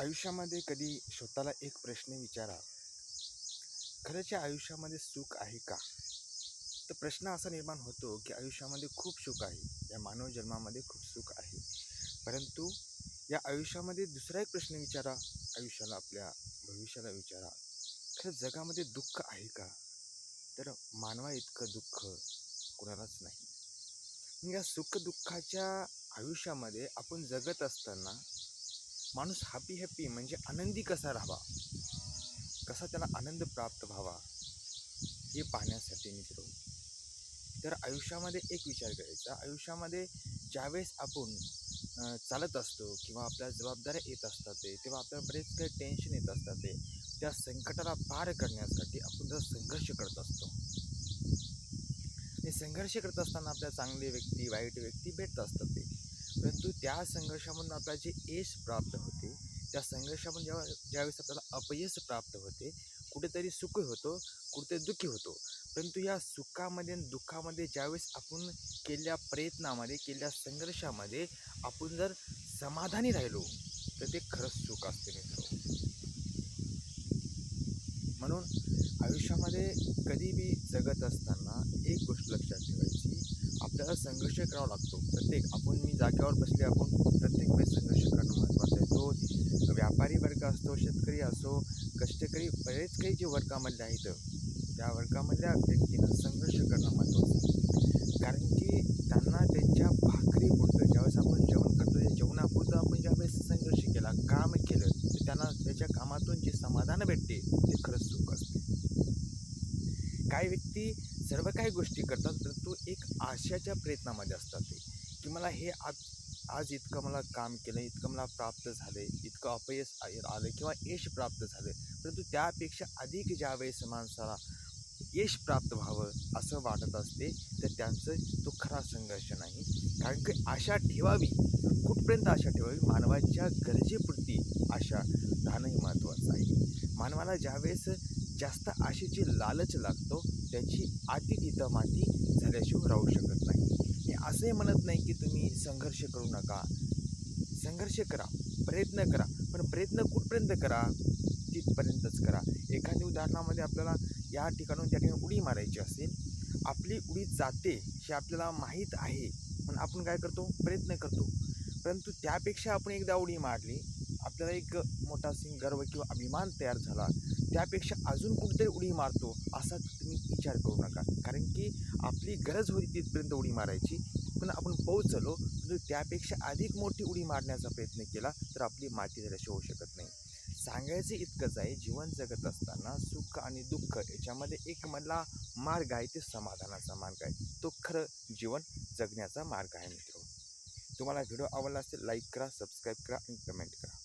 आयुष्यामध्ये कधी स्वतःला एक प्रश्न विचारा खरंच आयुष्यामध्ये सुख आहे का? तर प्रश्न असा निर्माण होतो की आयुष्यामध्ये खूप सुख आहे या मानव जन्मामध्ये खूप सुख आहे. परंतु या आयुष्यामध्ये दुसरा एक प्रश्न विचारा आयुष्याला आपल्या भविष्याला विचारा खरं जगामध्ये दुःख आहे का? तर मानवा इतकं दुःख कुणालाच नाही. या सुख दुःखाच्या आयुष्यामध्ये आपण जगत असताना माणूस हॅपी हॅपी म्हणजे आनंदी कसा राहावा? कसा त्याला आनंद प्राप्त व्हावा? हे पाहण्यासाठी मित्र तर आयुष्यामध्ये एक विचार करायचा. आयुष्यामध्ये ज्यावेळेस आपण चालत असतो किंवा आपल्या जबाबदाऱ्या येत असतात ते तेव्हा आपल्याला बरेच काही टेन्शन येत असतात ते त्या संकटाला पार करण्यासाठी आपण जर संघर्ष करत असतो. आणि संघर्ष करत असताना आपल्या चांगले व्यक्ती वाईट व्यक्ती भेटत असतात ते. परंतु त्या संघर्षामधून आपल्याला जे यश प्राप्त होते त्या संघर्षामधून जेव्हा ज्यावेळेस आपल्याला अपयश प्राप्त होते कुठेतरी सुख होतो कुठेतरी दुःखी होतो. परंतु या सुखामध्ये आणि दुःखामध्ये ज्यावेळेस आपण केलेल्या प्रयत्नामध्ये केलेल्या संघर्षामध्ये आपण जर समाधानी राहिलो तर ते खरंच सुख असते मित्र. म्हणून आयुष्यामध्ये कधी बी जगत असताना एक गोष्ट लक्षात ठेवायची. आपल्याला संघर्ष करावा लागतो. प्रत्येक आपण मी जागेवर बसले आपण प्रत्येक वेळेस संघर्ष करणं महत्त्वाचं आहे. तो व्यापारी वर्ग असतो शेतकरी असो कष्टकरी बरेच काही जे वर्गामधले आहेत त्या वर्गामधल्या व्यक्तींना संघर्ष करणं महत्त्वाचं आहे. कारण की त्यांना त्यांच्या भाकरी पुरतं ज्यावेळेस आपण जेवण करतो त्या जेवणापुरतं आपण ज्यावेळेस संघर्ष केला काम केलं तर त्यांना त्याच्या कामातून जे समाधान भेटते ते खरंच सुख असते. काही व्यक्ती सर्व काही गोष्टी करतात परंतु एक आशाच्या प्रयत्नामध्ये असतात ते की मला हे आज आज इतकं मला काम केलं इतकं मला प्राप्त झालं इतकं अपयश आलं किंवा यश प्राप्त झालं. परंतु त्यापेक्षा अधिक ज्यावेळेस माणसाला यश प्राप्त व्हावं असं वाटत असते तर त्यांचं तो खरा संघर्ष नाही. कारण की आशा ठेवावी कुठपर्यंत आशा ठेवावी? मानवाच्या गरजेपुरती आशा राहणंही महत्त्वाचं आहे. मानवाला ज्यावेळेस जास्त आशेची लालच लागतो त्याची आती तिथं माती झाल्याशिवाय राहू शकत नाही. मी असंही म्हणत नाही की तुम्ही संघर्ष करू नका. संघर्ष करा प्रयत्न करा पण प्रयत्न कुठपर्यंत करा? तिथपर्यंतच करा. एखाद्या उदाहरणामध्ये आपल्याला या ठिकाणून त्या ठिकाणी उडी मारायची असेल आपली उडी जाते हे आपल्याला माहीत आहे पण आपण काय करतो? प्रयत्न करतो. परंतु त्यापेक्षा आपण एकदा उडी मारली आपल्याला एक मोठा सिंग गर्व किंवा अभिमान तयार झाला. त्यापेक्षा अजून कुठेतरी उडी मारतो असा तुम्ही विचार करू नका. कारण की आपली गरज होती तिथपर्यंत उडी मारायची. पण आपण पोहोचलो परंतु त्यापेक्षा अधिक मोठी उडी मारण्याचा प्रयत्न केला तर आपली माती झाल्याशिवाय होऊ शकत नाही. सांगायचं इतकंच आहे जीवन जगत असताना सुख आणि दुःख याच्यामध्ये एक मला मार्ग आहे ते समाधानाचा मार्ग आहे. तो खरं जीवन जगण्याचा मार्ग आहे मित्र. तुम्हाला व्हिडिओ आवडला असेल लाईक करा सबस्क्राईब करा आणि कमेंट करा.